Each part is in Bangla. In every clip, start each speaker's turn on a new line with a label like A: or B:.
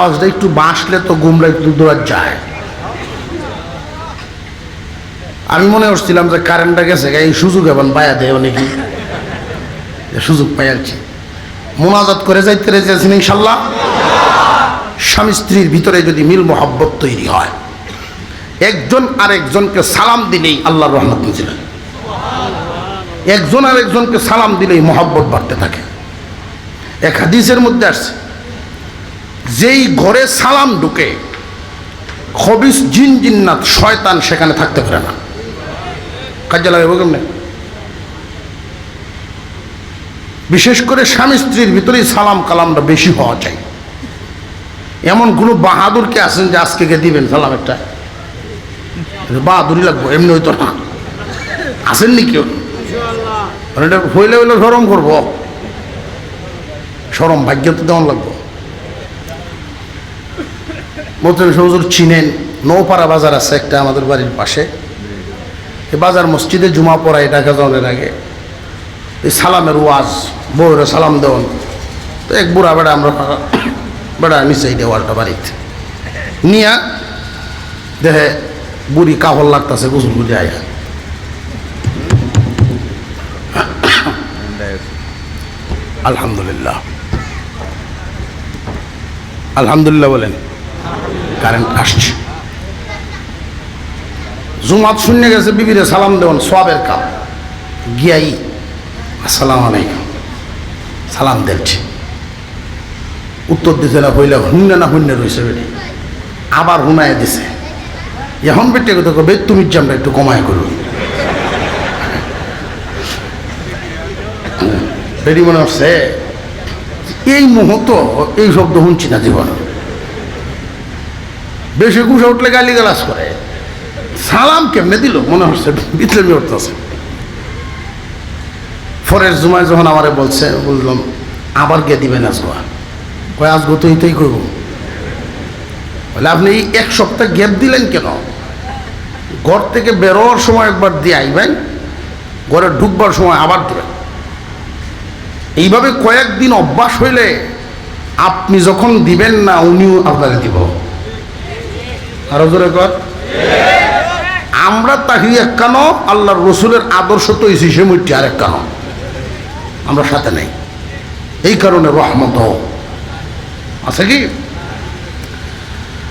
A: আওয়াজটা একটু বাঁশলে তো গুমরা একটু দূর যায়। আমি মনে করছিলাম যে কারেন্টটা গেছে, এই সুযোগ এখন পায়া দেয় নাকি? সুযোগ পাই আর মোনাজাত করে যাইতে রেখেছেন ইনশাল্লাহ স্বামী স্ত্রীর ভিতরে যদি মিল মোহাব্বত তৈরি হয়, একজন আর একজনকে সালাম দিলেই আল্লাহ রহমত নিয়েছিলেন একজন আর একজনকে সালাম দিলেই মহব্বত বাড়তে থাকে। এক হাদিসের মধ্যে আসছে যেই ঘরে সালাম ঢুকে, খবিস জিন জিন্নাত, শয়তান সেখানে থাকতে পারে না। কাজে লাগে কেমনে? বিশেষ করে স্বামী স্ত্রীর ভিতরেই সালাম কালামটা বেশি হওয়া চাই। এমন কোনো বাহাদুরকে আছেন যে আজকে কে দিবেন সালাম একটা? বাহাদুরি লাগবো, এমনি হইতো না। আসেননি কেউ? এটা হইলে হইলে সরম করব। সরম ভাগ্য তো দেওয়ান লাগবো। মোতাম হুজুর চিনেন নৌপাড়া বাজার আছে একটা আমাদের বাড়ির পাশে। এই বাজার মসজিদে জুমা পড়ায় ঢাকা যাওয়ার আগে এই সালামের ওয়াজ, বউরে সালাম দেওয়ান। তো এক বুড়া বেড়া আমরা বেড়া নিচে দেওয়ালটা বাড়িতে। নিয়া দেখে বুড়ি কাহল লাগতেছে, গোসল করে আয়া। আলহামদুলিল্লাহ। আলহামদুলিল্লাহ বলেন। কারেন্ট আসছে। জুমাত শূন্য গেছে, বিবিরে সালাম দেওয়ান সবের কাম গিয়াই, আসসালাম আলাইকুম। সালাম দিচ্ছে উত্তর দিছে না হইলে হুন্য না হুন্য রয়েছে বেটে। আবার হুনায় দিছে। এখন বেটে কথা কবে তুমি জামটা একটু কমায় করুন বেরি মনে হচ্ছে, এই মুহূর্ত, এই শব্দ শুনছি না জীবন। বেশি গুছা উঠলে গালি গালাস করে। সালাম কেমনে দিল? মনে হচ্ছে ভিতরে উঠতেছে ফরের জুমায় যখন আমারে বলছে, বললাম, আবার কে দিবেন আজগো? কয়, আজগো তো এইটাই করব বলে, আপনি এই এক সপ্তাহ গ্যাপ দিলেন কেন? ঘর থেকে বেরোয়ার সময় একবার দিয়ে আইবেন, ঘরে ঢুকবার সময় আবার দেবেন। এইভাবে কয়েকদিন অভ্যাস হইলে আপনি যখন দিবেন না, উনিও আপনাকে দিব। আরও জোরে কর। আমরা তাহি এক কানো আল্লাহর রসুলের আদর্শ তো এসি সে মুঠি আর এক কানো আমরা সাথে নেই। এই কারণে রহমত। আছে কি?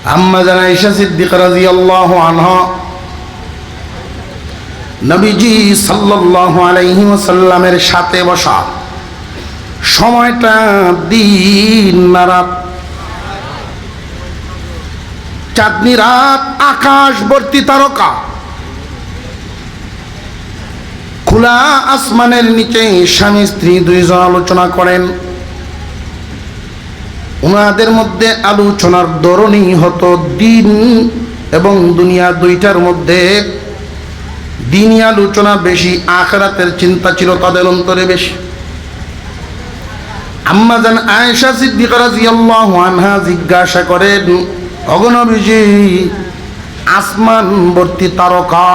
A: আম্মা জানা ঈশা সিদ্দিক রাদিয়াল্লাহু আনহা, নবীজি সাল্লাল্লাহু আলাইহি ওয়াসাল্লামের সাথে বসা সময়টা দিন না রাত চাঁদনি রাত, আকাশ তারকা। খোলা আসমানের নিচে স্বামী, স্ত্রী দুইজন আলোচনা করেন। ওনাদের মধ্যে আলোচনার ধরনই হতো দিন এবং দুনিয়া দুইটার মধ্যে। দিনই আলোচনা বেশি, আখরাতের চিন্তা ছিল তাদের অন্তরে বেশি। আম্মাজান আয়েশা সিদ্দিকা রাদিয়াল্লাহু আনহা জিজ্ঞাসা করেন অগণবিজি আসমান ভর্তি তারকা,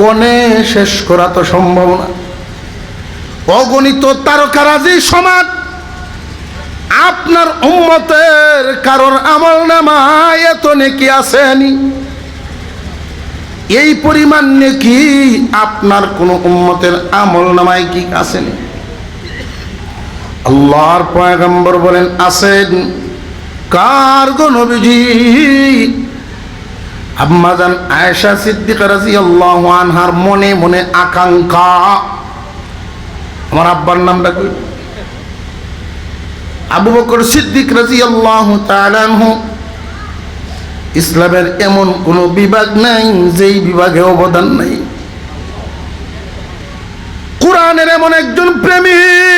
A: গণে শেষ করা তো সম্ভব না। অগণিত তারকারাজি সমাজ, আপনার উম্মতের কারোর আমল নামায় এত নেকি আসেনি। এই পরিমাণ নেকি আপনার কোনো উম্মতের আমল নামায় কি আসেনি? আল্লাহর পয়গম্বর বলেন আছেন কার গো নবীজি। আনহার মনে মনে আকাঙ্ক্ষা। আমার আব্বার নামটা কই? আবু বকর সিদ্দিক রাদিয়াল্লাহু তাআলা ইসলামের এমন কোন বিভাগ নাই, যেই বিভাগে অবদান নাই। কোরআনের এমন একজন প্রেমিক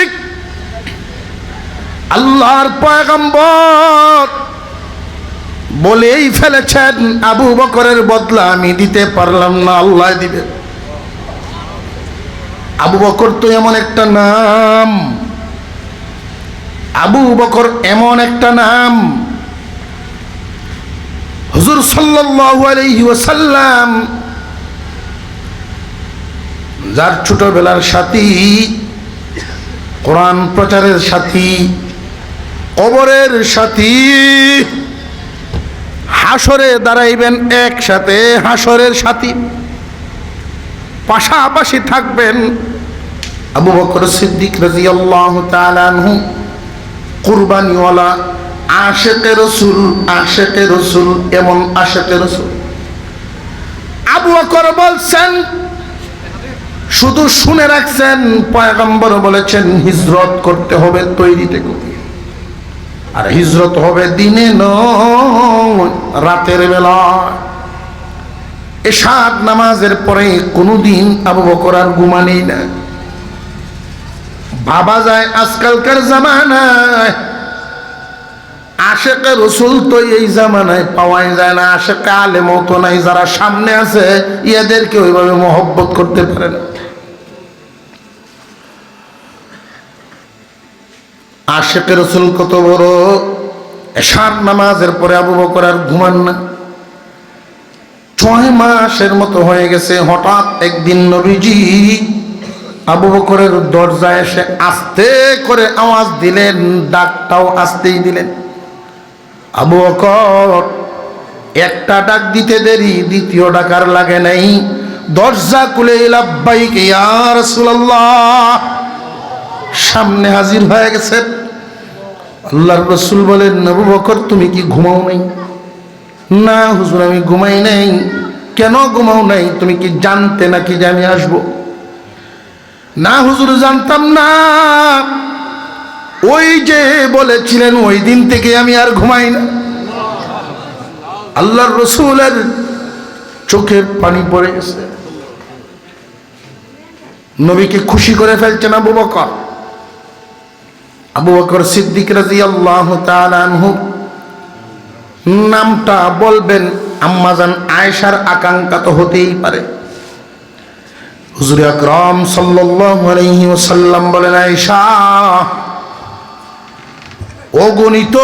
A: আল্লাহর পয়গম্বর বলেই ফেলেছেন, আবু বকরের বদলা আমি দিতে পারলাম না, আল্লাহ দিবে। আবু বকর তো এমন একটা নাম। আবু বকর এমন একটা নাম। হুজুর ওয়াসাল্লাম যার ছোটবেলার সাথী, কোরআন প্রচারের সাথী কবরের সাথী। হাসরে দাঁড়াইবেন একসাথে হাসরের সাথী। পাশাপাশি থাকবেন আবু বকর সিদ্দিক রাজিয়াল্লাহু তাআলা আনহু, কুরবানিওয়ালা আশেকে রসুল আশেকে রসুল এমন আশেকে রসুল। আবু বকর বলছেন, শুধু শুনে রাখছেন, পয়গম্বর বলেছেন, হিজরত করতে হবে তৈরি থেকে আর হিজরত হবে দিনে নয়, রাতের বেলা এসাদ নামাজের পরে কোনোদিন আবু বকর আর না। ভাবা যায় আজকালকার জামানায়, আশেকে রসুল তো এই জামানায় পাওয়াই যায় না, আশেকে আলে মতো নাই, যারা সামনে আছে ইয়াদেরকে ওইভাবে মহব্বত করতে পারে না। আশেকে রসুল কত বড়? এশার নামাজের পরে আবু বকর আর ঘুমান না। ছয় মাসের মতো হয়ে গেছে, হঠাৎ একদিন নবীজি আবু বকরের দরজায় এসে আস্তে করে আওয়াজ দিলেন, ডাকটাও আসতেই দিলেন। আবু বকর, একটা ডাক দিতে দেরি, দ্বিতীয় ডাকার লাগে নাই। দরজা খুলে লাব্বাইক ইয়া রাসূলুল্লাহ? সামনে হাজির হয়ে গেছে আল্লাহর রসুল বলেন নবু বকর, তুমি কি ঘুমাও নাই? না হুজুর, আমি ঘুমাই নাই। কেন ঘুমাও নাই? তুমি কি জানতে নাকি যে আমি আসব? না হুজুর, জানতাম না। ওই যে বলেছিলেন, ওই দিন থেকে আমি আর ঘুমাই না। আল্লাহর রসুলের চোখের পানি পড়ে গেছে। নবীকে খুশি করে ফেলছেন আবু বকর। আবু বকর সিদ্দিক রাজি আল্লাহ নামটা বলবেন আম্মাজান আয়েশার আকাঙ্ক্ষা তো হতেই পারে। হুজুর আকরাম সাল্লাল্লাহু আলাইহি ওয়াসাল্লাম বলেন, আয়েশা অগণিত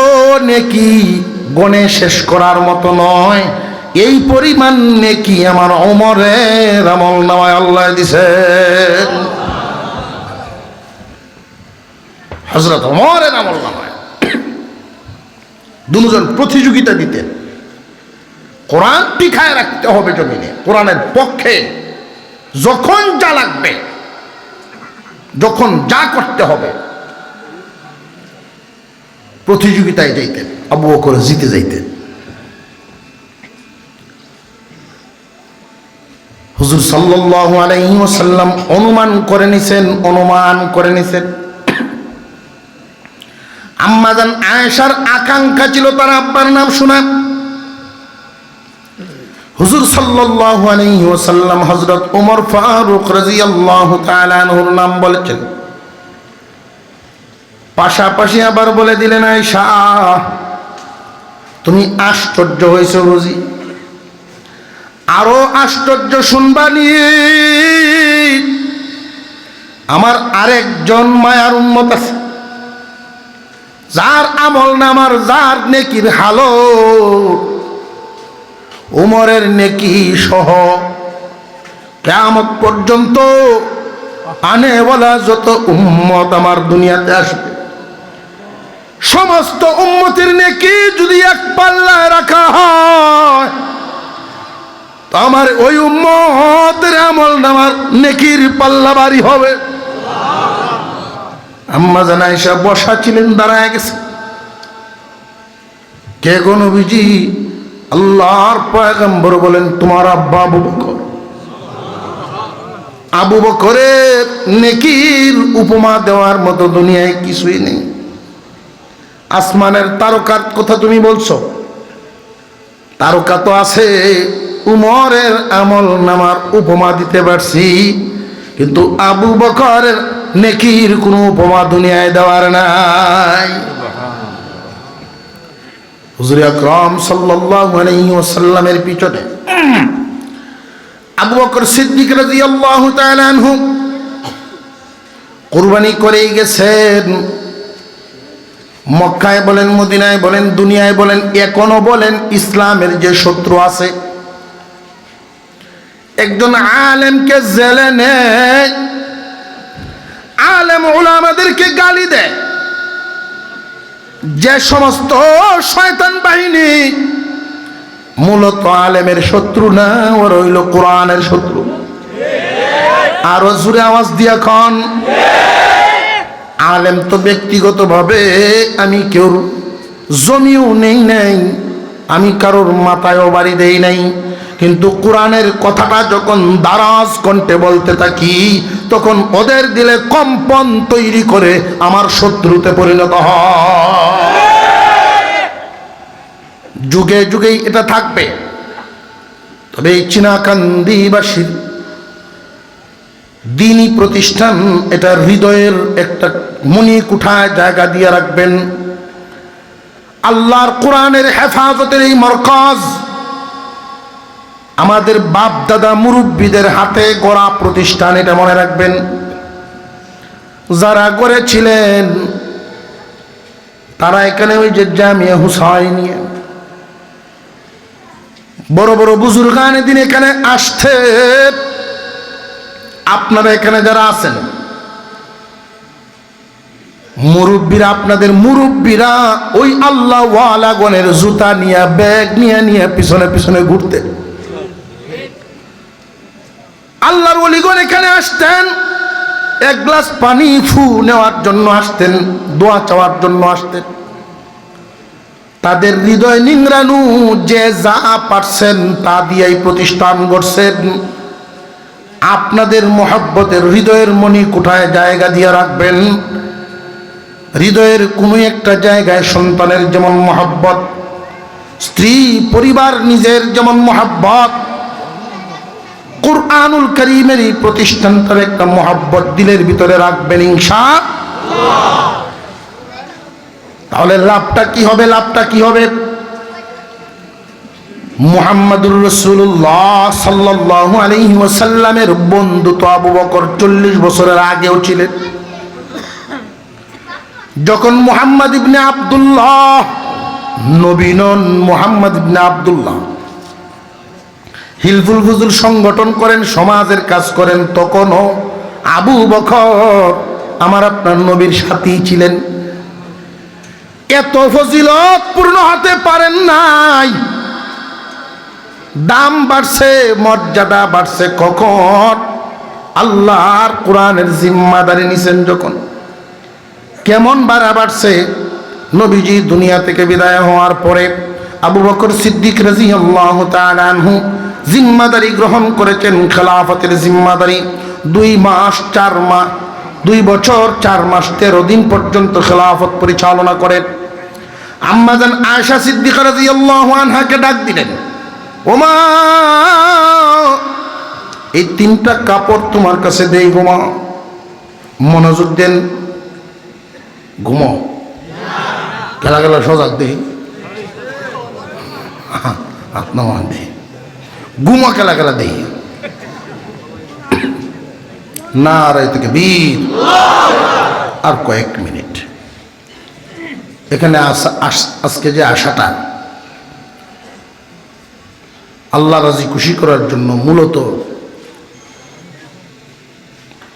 A: নেকি গণে শেষ করার মতো নয়, এই পরিমাণ নেকি আমার অমরের আমল নামায় আল্লাহ দিছেন। হজরত অমরের আমল নামায়। দুজন প্রতিযোগিতা দিতেন কোরআন টিকায় রাখতে হবে জমিনে, কোরআনের পক্ষে। যখন যা লাগবে, যখন যা করতে হবে। প্রতিযোগিতায় যাইতেন, আবু বকর জিতে যাইতেন। হুজুর সাল্লাল্লাহু আলাইহি ওয়াসাল্লাম অনুমান করে নিছেন, অনুমান করে নিছেন। আম্মাজান আয়েশার আকাঙ্ক্ষা ছিল তার আব্বার নাম শোনা। হুজুর সাল্লাল্লাহু আলাইহি ওয়াসাল্লাম হযরত ওমর ফারুক রাদিয়াল্লাহু তাআলা আনহুর নাম বলেছেন। পাশাপাশি আবার বলে দিলেন, আয়েশা, তুমি আশ্চর্য হয়েছো বুঝি। আরও আশ্চর্য শুনবানি। আমার আরেকজন মায়ার উন্মত আছে। যার আমল নামার, যার নেকির হালো উমরের নেকি সহ কেমন পর্যন্ত আনে বলা যত উম্মত আমার দুনিয়াতে আসবে, সমস্ত উম্মতের নেকি যদি এক পাল্লায় রাখা হয়, তো আমার ওই উম্মতের আমল নামার নেকির পাল্লা বাড়ি হবে। আম্মা জানা এসে বসা ছিলেন, দাঁড়ায় গেছে। কে গো নবীজি? আল্লাহর পয়গম্বর বলেন, তোমার আব্বা আবু বকর। আবু বকরের নেকির উপমা দেওয়ার মতো দুনিয়ায় কিছুই নেই। আসমানের তারকার কথা তুমি বলছো? তারকা তো আছে, উমরের আমল নামার উপমা দিতে পারছি, কিন্তু আবু বকরের নেকির কোনো উপমা দুনিয়ায় দেওয়ার নাই। হুজুর আকরাম সাল্লাল্লাহু আলাইহি পিছনে আবু বকর সিদ্দিক রাদিয়াল্লাহু তাআলা আনহু কুরবানি করেই গেছেন। মক্কায় বলেন, মদিনায় বলেন, দুনিয়ায় বলেন, এখনও বলেন, ইসলামের যে শত্রু আছে। একজন আলেমকে জেলে নেয়। আলেম ওলামাদেরকে গালি দেয়। যে সমস্ত শয়তান বাহিনী মূলত আলেমের শত্রু না, ও রইল কোরআনের শত্রু। আরও জুড়ে আওয়াজ দিয়া খন আলেম তো ব্যক্তিগতভাবে আমি কেউ জমিও নেই নাই, আমি কারোর মাথায়ও বাড়ি দেই নাই, কিন্তু কোরআনের কথাটা যখন দারাজ কণ্ঠে বলতে থাকি তখন ওদের দিলে কম্পন তৈরি করে আমার শত্রুতে পরিণত হয়। যুগে যুগেই এটা থাকবে। তবে এই চীনাকান্দিবাসীর দিনী প্রতিষ্ঠান এটা হৃদয়ের একটা মনি কুঠায় জায়গা দিয়ে রাখবেন। আল্লাহর কোরআনের হেফাজতের এই মরকজ আমাদের বাপ দাদা মুরব্বীদের হাতে গড়া প্রতিষ্ঠান, এটা মনে রাখবেন। যারা গড়েছিলেন, তারা এখানে ওই যে জামিয়া হুসাইনিয়া বড় বড় বুজুর্গান দিন এখানে আসতে আপনারা এখানে যারা আছেন, মুরব্বীরা, আপনাদের মুরব্বীরা, ওই আল্লাহ জুতা নিয়ে, ব্যাগ নিয়ে নিয়ে পিছনে পিছনে ঘুরতে। আল্লাহর অলিগণ এখানে আসতেন। এক গ্লাস পানি ফু নেওয়ার জন্য আসতেন, দোয়া চাওয়ার জন্য আসতেন। তাদের হৃদয় নিংরানু যে যা পারছেন তা দিয়েই প্রতিষ্ঠান করছেন আপনাদের মহাব্বতের হৃদয়ের মনি কোঠায় জায়গা দিয়ে রাখবেন? হৃদয়ের কোনো একটা জায়গায় সন্তানের যেমন মহাব্বত, স্ত্রী, পরিবার নিজের যেমন মহাব্বত কোরআনুল করিমের এই প্রতিষ্ঠানটার একটা মহাব্বত দিলের ভিতরে রাখবেন ইনশা তাহলে লাভটা কি হবে, লাভটা কি হবে? মুহাম্মাদুর রসুল্লাহ সাল্লাহ আলহি ওসাল্লামের বন্ধু তো আবু বকর চল্লিশ বছরের আগেও ছিলেন। যখন মুহাম্মদ ইবনে আবদুল্লাহ নবীন মুহাম্মদ ইবনে আবদুল্লাহ। হিলফুল ফুজুল সংগঠন করেন, সমাজের কাজ করেন, তখনও আবু বকর আমার আপনার নবীর সাথী ছিলেন। এত ফজিলত পূর্ণ হতে পারেন নাই। দাম বাড়ছে, মর্যাদা বাড়ছে কখন? আল্লাহর কোরআনের জিম্মাদারি নিছেন যখন। কেমন বাড়া বাড়ছে? নবীজি দুনিয়া থেকে বিদায় হওয়ার পরে আবু বকর সিদ্দিক রাজি আল্লাহ আনহু জিম্মাদারি গ্রহণ করেছেন খেলাফতের জিম্মাদারি। দুই মাস, চার মাস দুই বছর, চার মাস, তেরো দিন পর্যন্ত খেলাফত পরিচালনা করেন। আম্মাজান আয়সা সিদ্দিক রাজি আল্লাহ আনহাকে ডাক দিলেন, ওমা, এই তিনটা কাপড় তোমার কাছে দেই গোমা মনোযোগ দেন ঘুমো গেলা গেলা সজাগ দেই। আপনার দেই। ঘুমো খেলা খেলা দেই। না রায় থেকে বীর। আর কয়েক মিনিট। এখানে আজকে যে আশাটা, আল্লাহ রাজি খুশি করার জন্য মূলত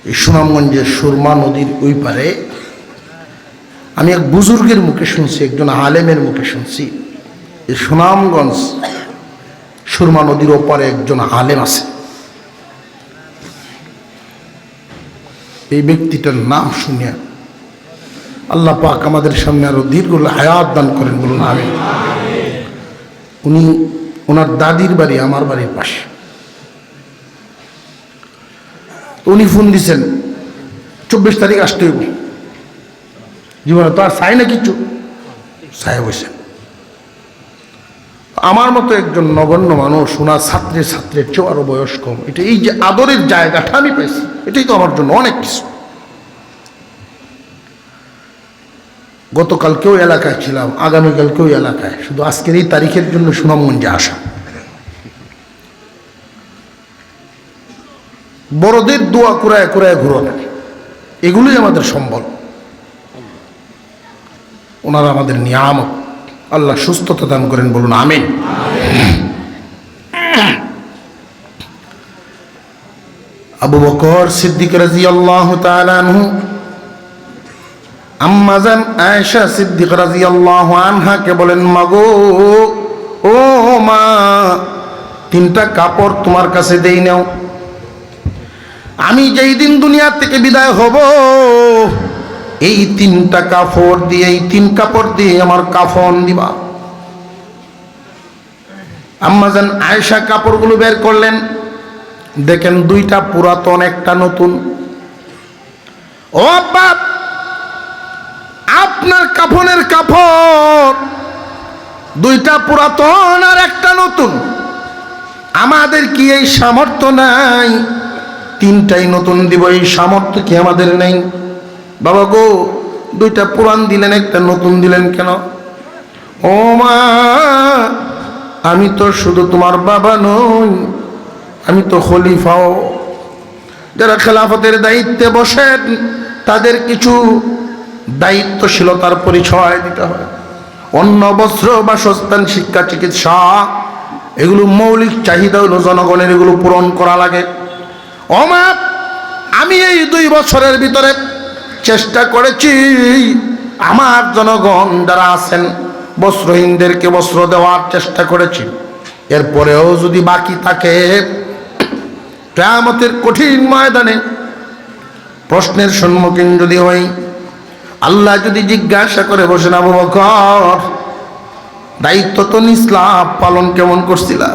A: এই সুনামগঞ্জের সুরমা নদীর ওই পারে আমি এক বুজুর্গের মুখে শুনছি, একজন আলেমের মুখে শুনছি এই সুনামগঞ্জ সুরমা নদীর ওপারে একজন আলেম আছে। এই ব্যক্তিটার নাম শুনিয়া আল্লাহ পাক আমাদের সামনে আরও দীর্ঘ হায়াত দান করেন বলুন আমি উনি, ওনার দাদির বাড়ি, আমার বাড়ির পাশে। উনি ফোন দিছেন, চব্বিশ তারিখ আসতে জীবনে তো আর চাই না কিছু। চাই বসে। আমার মতো একজন নগণ্য মানুষ ওনার ছাত্রে ছাত্রের চেয়েও আরও বয়স কম। এটা এই যে আদরের জায়গাটা আমি পাইছি, এটাই তো আমার জন্য অনেক কিছু। গতকালকেও এলাকায় ছিলাম, আগামীকালকেও এলাকায়। শুধু আজকের এই তারিখের জন্য সুনামগঞ্জে আসা। বড়দের দোয়া কুড়ায় কুড়ায় ঘুরানো, এগুলোই আমাদের সম্বল। ওনারা আমাদের নিয়ামক। আল্লাহ সুস্থতা দান করেন বলুন, আমিন। আবু বকর সিদ্দিক রাজি আল্লাহ তালু আম্মাজান আয়েশা সিদ্দিক রাদিয়াল্লাহু আনহাকে বলেন, মাগো, ও মা, তিনটা কাপড় তোমার কাছে দেই নাও। আমি যেই দিন দুনিয়া থেকে বিদায় হব এই তিনটা কাপড় দিয়ে, এই তিন কাপড় দিয়ে আমার কাফন দিবা। আম্মাজান আয়েশা কাপড়গুলো বের করলেন। দেখেন দুইটা পুরাতন, একটা নতুন। ও বাপ, আপনার কাফনের কাপড় দুইটা পুরাতন আর একটা নতুন। আমাদের কি এই সামর্থ্য নাই? তিনটাই নতুন দিব, এই সামর্থ্য কি আমাদের নেই? বাবা গো, দুইটা পুরান দিলেন, একটা নতুন দিলেন কেন? ও মা, আমি তো শুধু তোমার বাবা নই, আমি তো খলিফাও। যারা খেলাফতের দায়িত্বে বসেন, তাদের কিছু দায়িত্বশীলতার পরিচয় দিতে হয়। অন্য বস্ত্র, বাসস্থান, শিক্ষা, চিকিৎসা, এগুলো মৌলিক চাহিদা হলো জনগণের এগুলো পূরণ করা লাগে। অমাপ আমি এই দুই বছরের ভিতরে চেষ্টা করেছি। আমার জনগণ যারা আছেন বস্ত্রহীনদেরকে বস্ত্র দেওয়ার চেষ্টা করেছি। এরপরেও যদি বাকি থাকে, কেয়ামতের কঠিন ময়দানে প্রশ্নের সম্মুখীন যদি হই, আল্লাহ যদি জিজ্ঞাসা করে বসেন, আবু বকর, দায়িত্ব তো নিসলাম পালন কেমন করছিলা?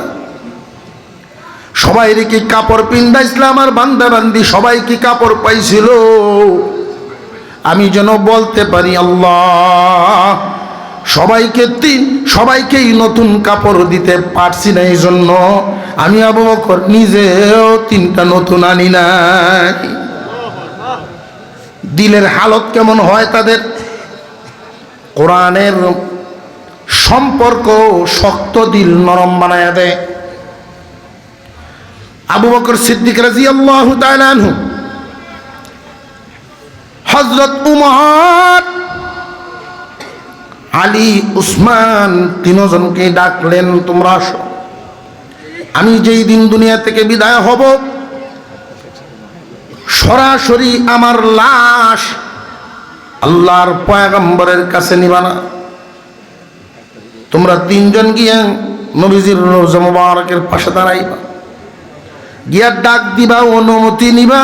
A: সবাই কি কাপড় পিন্দা ইসলাম আর বান্দা বান্দি সবাই কি কাপড় পাইছিল? আমি যেন বলতে পারি, আল্লাহ, সবাইকে তিন সবাইকেই নতুন কাপড় দিতে পারছি না এই জন্য আমি আবু বকর নিজেও তিনটা নতুন আনি নাই। দিলের হালত কেমন হয় তাদের? কোরআনের সম্পর্ক শক্ত দিল, নরম বানায় দেয়। আবু বকর সিদ্দিক রাজি আল্লাহ তালু হজরত উমর। আলী, উসমান, তিনজনকে ডাকলেন, তোমরা আসো। আমি যেই দিন দুনিয়া থেকে বিদায় হব, সরাসরি আমার লাশ আল্লাহর পয়াগম্বরের কাছে নিবানা তোমরা তিনজন গিয়ে নবীজির রোজা মুবারকের পাশে দাঁড়াইবা। গিয়া ডাক দিবা, অনুমতি নিবা।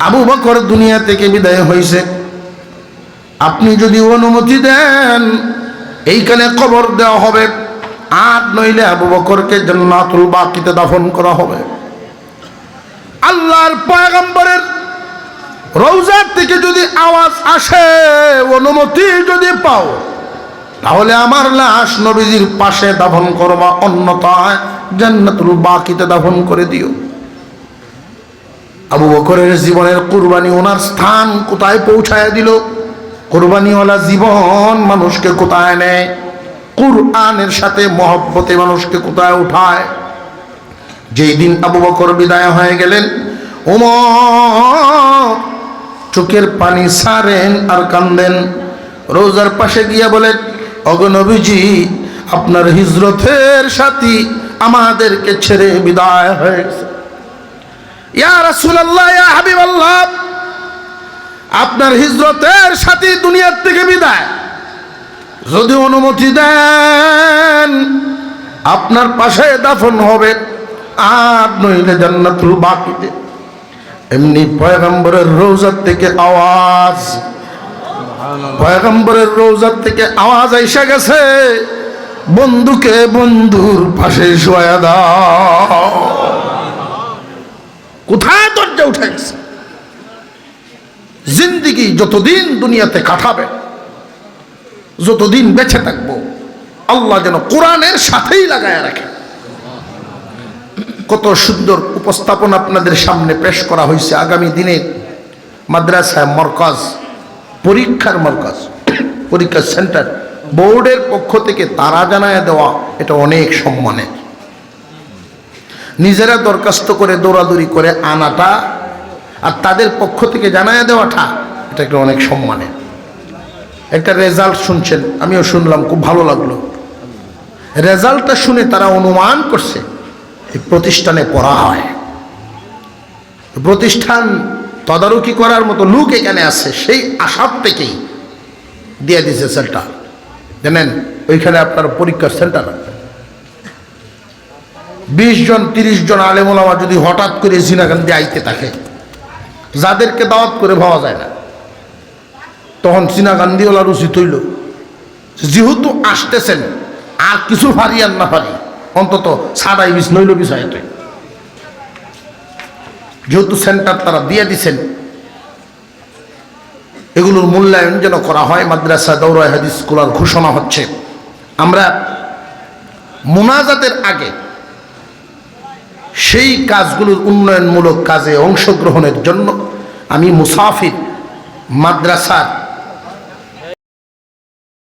A: আবু বকর দুনিয়া থেকে বিদায় হয়েছে। আপনি যদি অনুমতি দেন, এইখানে কবর দেওয়া হবে। আর নইলে আবু বকরকে জান্নাতুল বাকিতে দাফন করা হবে। আল্লাহর পয়গম্বরের রৌজার থেকে যদি আওয়াজ আসে, অনুমতি যদি পাও, তাহলে আমার লাশ নবীজির পাশে দাফন করবা অন্যতায় জান্নাতুল বাকিতে দাফন করে দিও। আবু বকরের জীবনের কুরবানি ওনার স্থান কোথায় পৌঁছায় দিল? কোরবানিওয়ালা জীবন মানুষকে কোথায় নেয়? কুরআনের সাথে মহব্বতে মানুষকে কোথায় উঠায়? যেই দিন আবু বকর বিদায় হয়ে গেলেন ওমর চোখের পানি সারেন আর কান্দেন। রোজার পাশে গিয়া বলেন অগনবীজি আপনার হিজরতের সাথী আমাদেরকে ছেড়ে বিদায় হয়ে ইয়া রাসূলুল্লাহ ইয়া হাবিবাল্লাহ আপনার হিজরতের সাথী দুনিয়ার থেকে বিদায়। যদি অনুমতি দেন আপনার পাশে দাফন হবে আর নইলে জান্নাতুল বাকিতে। এমনি পয়গম্বরের রোজার থেকে আওয়াজ পয়গম্বরের রোজার থেকে আওয়াজ এসে গেছে বন্ধুকে বন্ধুর পাশে শোয়া দাও। কোথায় দরজা উঠে গেছে? জিন্দিগি যতদিন দুনিয়াতে কাটাবে, যতদিন বেঁচে থাকব, আল্লাহ যেন কোরআনের সাথেই লাগায় রাখে। কত সুন্দর উপস্থাপন আপনাদের সামনে পেশ করা হয়েছে আগামী দিনে। মাদ্রাসায় মরকাজ, পরীক্ষার মরকাজ পরীক্ষার সেন্টার, বোর্ডের পক্ষ থেকে তারা জানায় দেওয়া, এটা অনেক সম্মানের। নিজেরা দরখাস্ত করে, দৌড়াদৌড়ি করে আনাটা আর তাদের পক্ষ থেকে জানায় দেওয়াটা, এটা একটা অনেক সম্মানের। একটা রেজাল্ট শুনছেন, আমিও শুনলাম, খুব ভালো লাগল। রেজাল্টটা শুনে তারা অনুমান করছে, এই প্রতিষ্ঠানে পড়া হয়। প্রতিষ্ঠান তদারকি করার মতো লোক এখানে আছে, সেই আশার থেকেই দিয়ে দিছে সেন্টার জানেন, ওইখানে আপনার পরীক্ষার সেন্টার বিশ জন, তিরিশ জন আলেমুলামা যদি হঠাৎ করে জিনাগান দিয়ে আইতে থাকে, যাদেরকে দাওয়াত করে ভাবা যায় না। তখন চীনাগান্ধিওয়ালার উচিত হইল, যেহেতু আসতেছেন, আর কিছু ফারি আর না ফারি, অন্তত সাদাই বিষ নইল বিষয় যেহেতু সেন্টার তারা দিয়ে দিছেন, এগুলোর মূল্যায়ন যেন করা হয়, মাদ্রাসা দৌড়ায় হাদিস স্কুলার ঘোষণা হচ্ছে। আমরা মুনাজাতের আগে সেই কাজগুলোর উন্নয়নমূলক কাজে অংশগ্রহণের জন্য আমি মুসাফির মাদ্রাসার